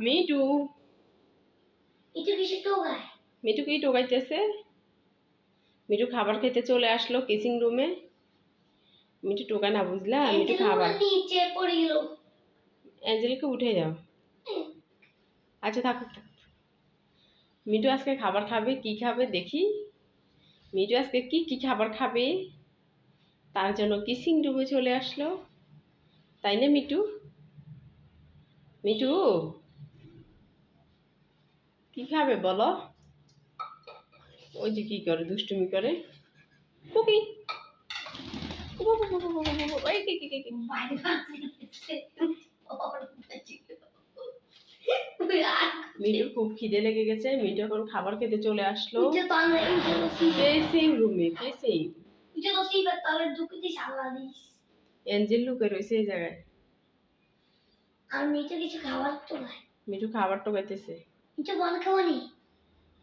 Me too me too কি টোকাইতেছে? Me too খাবার খেতে চলে আসলো কিচিং রুমে। মিটু না বুঝলা? মিটু খাবার। নিচে পড়ে গেল। অ্যাঞ্জেলকে উঠে যাও আচ্ছা থাকুক থাকুক। মিটু আজকে খাবার খাবে কি খাবে দেখি। মিটু আজকে কি কি খাবার খাবে? তার জন্য কিসিং রুমে চলে আসলো। তাই না মিটু মিটু কি খাবে বলো? ওই যে কি করে দুষ্টুমি করে? কুকি। মিটুর খুব খিদে লেগে গেছে। মিটু এখন খাবার খেতে চলে আসলো। কেসিং রুমে দিস। এঞ্জেল লুকে রয়েছে এই জায়গায়। আর নিচে কিছু খাবার তো নাই মিঠু খাবার টোকাইতেছে নিচে বন খাওয়ানি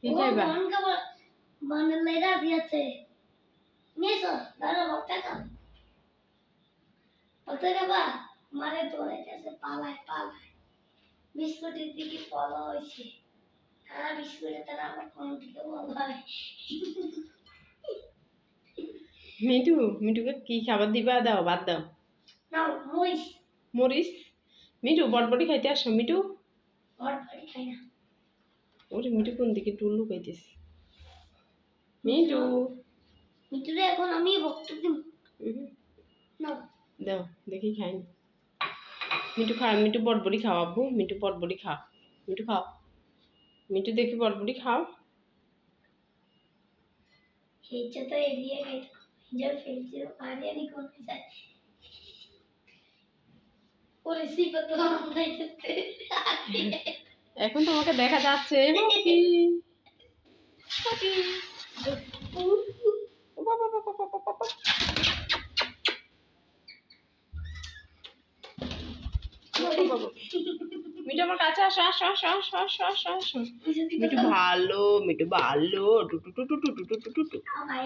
কি খাইবা? বন খাবার লেরা দিয়েছে নিয়েছো? দাঁড়া ভক্তা খাও। ভক্তা খাবা? মারে দৌড়াইতেছে পালায় পালায়। বিস্কুটের দিকে পলা হয়েছে আর বিস্কুটের তারা আমার কোন দিকে বলা হয়? মিঠু মিঠুকে কি খাবার দিবা? দাও বাদ দাও। না মরিস মরিস মিঠু বটবটি খাইতে আসো না। ওরে মিঠু কোন দিকে টুল লুকাইতেছে? মিটু মিঠুরে এখন আমি না দাও দেখি খাই মিঠু খা মিঠু বটবটি খাও আব্বু মিঠু বটবটি খাও মিঠু খাও। মিঠু দেখি বটবটি খাও। তো এড়িয়ে খাইতে হিজার ফেলছে পানি আনি কোনে যায় ওরে সিপা তো খাইতেছে এখন তোমাকে দেখা যাচ্ছে মিঠু আমার কাছে আসো আসো আসো আসো আসো আসো আসো। মিঠু ভালো মিঠু ভালো। টুটু টুটু টুটু টুটু টুটু আমার